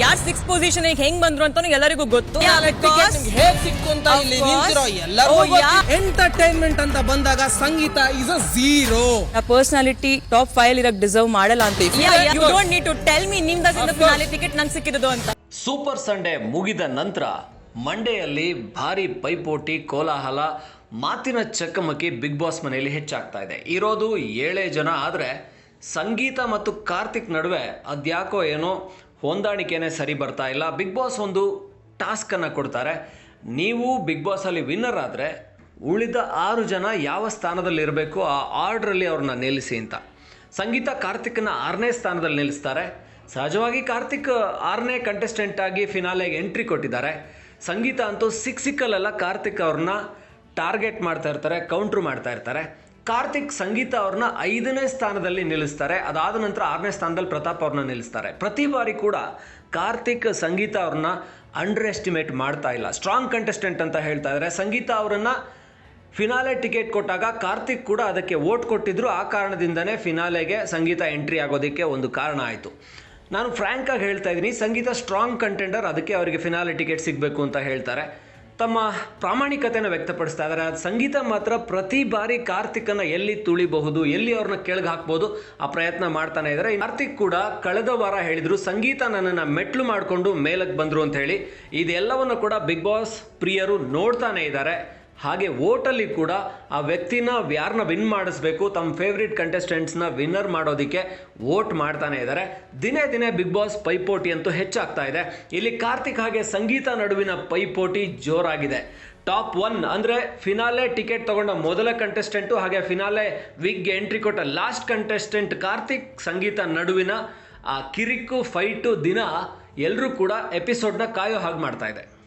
ಯಾರ್ six position ಹೆಂಗ್ ಬಂದ್ರು ಅಂತ ಎಲ್ಲರಿಗೂ ಗೊತ್ತು. ಹೇಗ್ ಸಿಕ್ತು ಅಂತ ಇಲ್ಲಿ. ನಿಂತಿರೋ ಎಲ್ಲರೂ Oh, ಎಂಟರ್ಟೈನ್ಮೆಂಟ್ ಅಂತ ಬಂದಾಗ Sangeetha is a zero personality top five ಇರಕ್ deserve ಮಾಡಲ್ಲ ಅಂತ you course. Don't need to tell me ನಿಮ್ದಾಗ Of finale ticket ನಂಗೆ ಸಿಕ್ಕಿದ್ದು ಅಂತ. ಸೂಪರ್ ಸಂಡೇ ಮುಗಿದ ನಂತರ ಮಂಡೆಯಲ್ಲಿ ಭಾರಿ ಪೈಪೋಟಿ ಕೋಲಾಹಲ ಮಾತಿನ ಚಕಮಕಿ ಬಿಗ್ ಬಾಸ್ ಮನೆಯಲ್ಲಿ ಹೆಚ್ಚಾಗ್ತಾ ಇದೆ. ಇರೋದು ಏಳೇ ಜನ ಆದರೆ ಸಂಗೀತ ಮತ್ತು ಕಾರ್ತಿಕ್ ನಡುವೆ ಅದ್ಯಾಕೋ ಏನೋ ಹೊಂದಾಣಿಕೆನೇ ಸರಿ ಬರ್ತಾ ಇಲ್ಲ. ಬಿಗ್ ಬಾಸ್ ಒಂದು ಟಾಸ್ಕನ್ನು ಕೊಡ್ತಾರೆ. ನೀವು ಬಿಗ್ ಬಾಸಲ್ಲಿ ವಿನ್ನರ್ ಆದರೆ ಉಳಿದ ಆರು ಜನ ಯಾವ ಸ್ಥಾನದಲ್ಲಿ ಇರಬೇಕು, ಆ ಆರ್ಡ್ರಲ್ಲಿ ಅವ್ರನ್ನ ನಿಲ್ಲಿಸಿ ಅಂತ. ಸಂಗೀತ ಕಾರ್ತಿಕ್ನ ಆರನೇ ಸ್ಥಾನದಲ್ಲಿ ನಿಲ್ಲಿಸ್ತಾರೆ. ಸಹಜವಾಗಿ ಕಾರ್ತಿಕ್ ಆರನೇ ಕಂಟೆಸ್ಟೆಂಟ್ ಆಗಿ ಫಿನಾಲೆಗೆ ಎಂಟ್ರಿ ಕೊಟ್ಟಿದ್ದಾರೆ. ಸಂಗೀತ ಅಂತೂ ಸಿಕ್ ಸಿಕ್ಕಲ್ಲೆಲ್ಲ ಕಾರ್ತಿಕ್ ಅವ್ರನ್ನ ಟಾರ್ಗೆಟ್ ಮಾಡ್ತಾ ಇರ್ತಾರೆ ಕೌಂಟ್ರ್ ಮಾಡ್ತಾ ಇರ್ತಾರೆ. ಕಾರ್ತಿಕ್ ಸಂಗೀತ ಅವ್ರನ್ನ ಐದನೇ ಸ್ಥಾನದಲ್ಲಿ ನಿಲ್ಲಿಸ್ತಾರೆ. ಅದಾದ ನಂತರ ಆರನೇ ಸ್ಥಾನದಲ್ಲಿ ಪ್ರತಾಪ್ ಅವ್ರನ್ನ ನಿಲ್ಲಿಸ್ತಾರೆ. ಪ್ರತಿ ಬಾರಿ ಕೂಡ ಕಾರ್ತಿಕ್ ಸಂಗೀತ ಅವ್ರನ್ನ ಅಂಡರ್ ಎಸ್ಟಿಮೇಟ್ ಮಾಡ್ತಾ ಇಲ್ಲ. ಸ್ಟ್ರಾಂಗ್ ಕಂಟೆಸ್ಟೆಂಟ್ ಅಂತ ಹೇಳ್ತಾ ಇದ್ದಾರೆ ಸಂಗೀತ ಅವರನ್ನ ಫಿನಾಲೆ ಟಿಕೆಟ್ ಕೊಟ್ಟಾಗ ಕಾರ್ತಿಕ್ ಕೂಡ ಅದಕ್ಕೆ ವೋಟ್ ಕೊಟ್ಟಿದ್ರು. ಆ ಕಾರಣದಿಂದನೇ ಫಿನಾಲೆಗೆ ಸಂಗೀತ ಎಂಟ್ರಿ ಆಗೋದಕ್ಕೆ ಒಂದು ಕಾರಣ ಆಯಿತು. ನಾನು ಫ್ರ್ಯಾಂಕಾಗಿ ಹೇಳ್ತಾ ಇದ್ದೀನಿ. ಸಂಗೀತ ಸ್ಟ್ರಾಂಗ್ ಕಂಟೆಂಡರ್ ಅದಕ್ಕೆ ಅವರಿಗೆ ಫಿನಾಲೆ ಟಿಕೆಟ್ ಸಿಗಬೇಕು ಅಂತ ಹೇಳ್ತಾರೆ. ತಮ್ಮ ಪ್ರಾಮಾಣಿಕತೆಯನ್ನು ವ್ಯಕ್ತಪಡಿಸ್ತಾ ಇದ್ದಾರೆ. ಸಂಗೀತ ಮಾತ್ರ ಪ್ರತಿ ಬಾರಿ ಕಾರ್ತಿಕನ ಎಲ್ಲಿ ತುಳಿಬಹುದು, ಎಲ್ಲಿ ಅವ್ರನ್ನ ಕೆಳಗೆ ಹಾಕ್ಬೋದು, ಆ ಪ್ರಯತ್ನ ಮಾಡ್ತಾನೆ ಇದ್ದಾರೆ. ಕಾರ್ತಿಕ್ ಕೂಡ ಕಳೆದ ವಾರ ಹೇಳಿದ್ರು, ಸಂಗೀತ ನನ್ನನ್ನು ಮೆಟ್ಲು ಮಾಡಿಕೊಂಡು ಮೇಲಕ್ಕೆ ಬಂದರು ಅಂತ ಹೇಳಿ. ಇದೆಲ್ಲವನ್ನು ಕೂಡ ಬಿಗ್ ಬಾಸ್ ಪ್ರಿಯರು ನೋಡ್ತಾನೆ ಇದ್ದಾರೆ. ಹಾಗೆ ಓಟಲ್ಲಿ ಕೂಡ ಆ ವ್ಯಕ್ತಿನ ಯಾರನ್ನ ವಿನ್ ಮಾಡಿಸ್ಬೇಕು, ತಮ್ಮ ಫೇವ್ರೇಟ್ ಕಂಟೆಸ್ಟೆಂಟ್ಸ್ನ ವಿನ್ನರ್ ಮಾಡೋದಕ್ಕೆ ವೋಟ್ ಮಾಡ್ತಾನೆ ಇದ್ದಾರೆ ದಿನೇ ದಿನೇ ಬಿಗ್ ಬಾಸ್ ಪೈಪೋಟಿ ಅಂತೂ ಹೆಚ್ಚಾಗ್ತಾ ಇದೆ. ಇಲ್ಲಿ ಕಾರ್ತಿಕ್ ಹಾಗೆ ಸಂಗೀತ ನಡುವಿನ ಪೈಪೋಟಿ ಜೋರಾಗಿದೆ. ಟಾಪ್ ಒನ್ ಅಂದರೆ ಫಿನಾಲೆ ಟಿಕೆಟ್ ತಗೊಂಡ ಮೊದಲ ಕಂಟೆಸ್ಟೆಂಟು ಹಾಗೆ ಫಿನಾಲೆ ವಿಗ್ಗೆ ಎಂಟ್ರಿ ಕೊಟ್ಟ ಲಾಸ್ಟ್ ಕಂಟೆಸ್ಟೆಂಟ್ ಕಾರ್ತಿಕ್ ಸಂಗೀತ ನಡುವಿನ ಆ ಕಿರಿಕು ಫೈಟು ದಿನ ಎಲ್ಲರೂ ಕೂಡ ಎಪಿಸೋಡ್ನ ಕಾಯೋ ಹಾಗೆ ಮಾಡ್ತಾ ಇದೆ.